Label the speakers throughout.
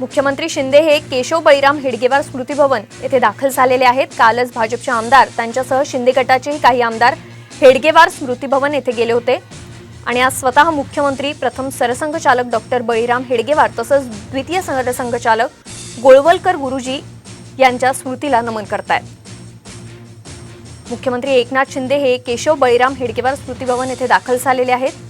Speaker 1: मुख्यमंत्री शिंदे हे केशव बळीराम हेडगेवार स्मृती भवन येथे दाखल झालेले आहेत. कालच भाजपचे आमदार त्यांच्यासह शिंदे गटाचेही काही आमदार हेडगेवार स्मृती भवन येथे गेले होते. आणि आज स्वतः मुख्यमंत्री प्रथम सरसंघचालक डॉक्टर बळीराम हेडगेवार तसंच द्वितीय सरसंघचालक गोळवलकर गुरुजी यांच्या स्मृतीला नमन करतायत. मुख्यमंत्री एकनाथ शिंदे हे केशव बळीराम हेडगेवार स्मृती भवन येथे दाखल झालेले आहेत.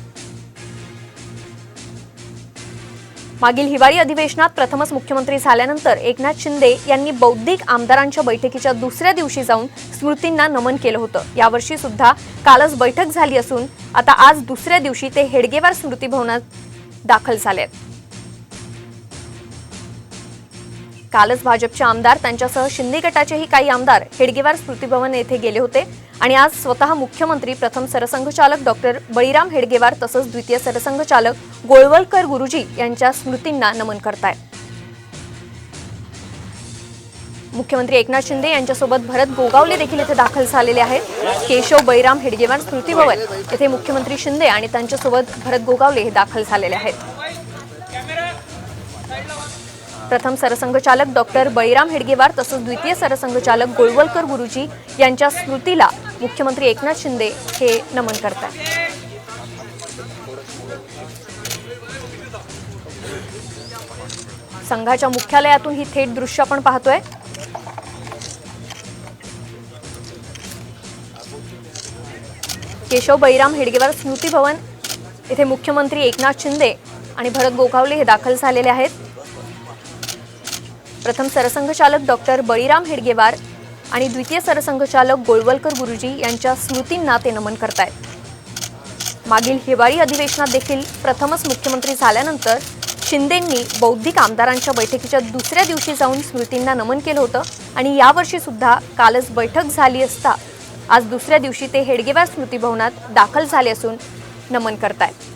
Speaker 1: मागील हिवाळी अधिवेशनात प्रथमच मुख्यमंत्री झाल्यानंतर एकनाथ शिंदे यांनी बौद्धिक आमदारांच्या बैठकीच्या दुसऱ्या दिवशी जाऊन स्मृतींना नमन केलं होतं. यावर्षी सुद्धा कालच बैठक झाली असून आता आज दुसऱ्या दिवशी ते हेडगेवार स्मृती भवनात दाखल झाले आहेत कालच भाजपचे आमदार त्यांच्यासह शिंदे गटाचेही काही आमदार हेडगेवार स्मृतीभवन येथे गेले होते. आणि आज स्वतः मुख्यमंत्री प्रथम सरसंघचालक डॉक्टर बळीराम हेडगेवार तसंच द्वितीय सरसंघचालक गोळवलकर गुरुजी यांच्या स्मृतींना नमन करताय. मुख्यमंत्री एकनाथ शिंदे यांच्यासोबत भरत गोगावले देखील इथे दाखल झालेले आहेत. केशव बळीराम हेडगेवार स्मृती भवन येथे मुख्यमंत्री शिंदे आणि त्यांच्यासोबत भरत गोगावले हे दाखल झालेले आहेत. प्रथम सरसंघचालक डॉक्टर बळीराम हेडगेवार तसंच द्वितीय सरसंघचालक गोळवलकर गुरुजी यांच्या स्मृतीला मुख्यमंत्री एकनाथ शिंदे हे नमन करतात. संघाच्या मुख्यालयातून ही थेट दृश्य आपण पाहतोय. केशव बैराम हेडगेवार स्मृती भवन येथे मुख्यमंत्री एकनाथ शिंदे आणि भरत गोगावले हे दाखल झालेले आहेत. प्रथम सरसंघचालक डॉक्टर बळीराम हेडगेवार आणि द्वितीय सरसंघचालक गोळवलकर गुरुजी यांच्या स्मृतींना ते नमन करतायत. मागील हिवाळी अधिवेशनात देखील प्रथमच मुख्यमंत्री झाल्यानंतर शिंदेंनी बौद्धिक आमदारांच्या बैठकीच्या दुसऱ्या दिवशी जाऊन स्मृतींना नमन केलं होतं आणि यावर्षी सुद्धा कालच बैठक झाली असता आज दुसऱ्या दिवशी ते हेडगेवार स्मृतीभवनात दाखल झाले असून नमन करतायत.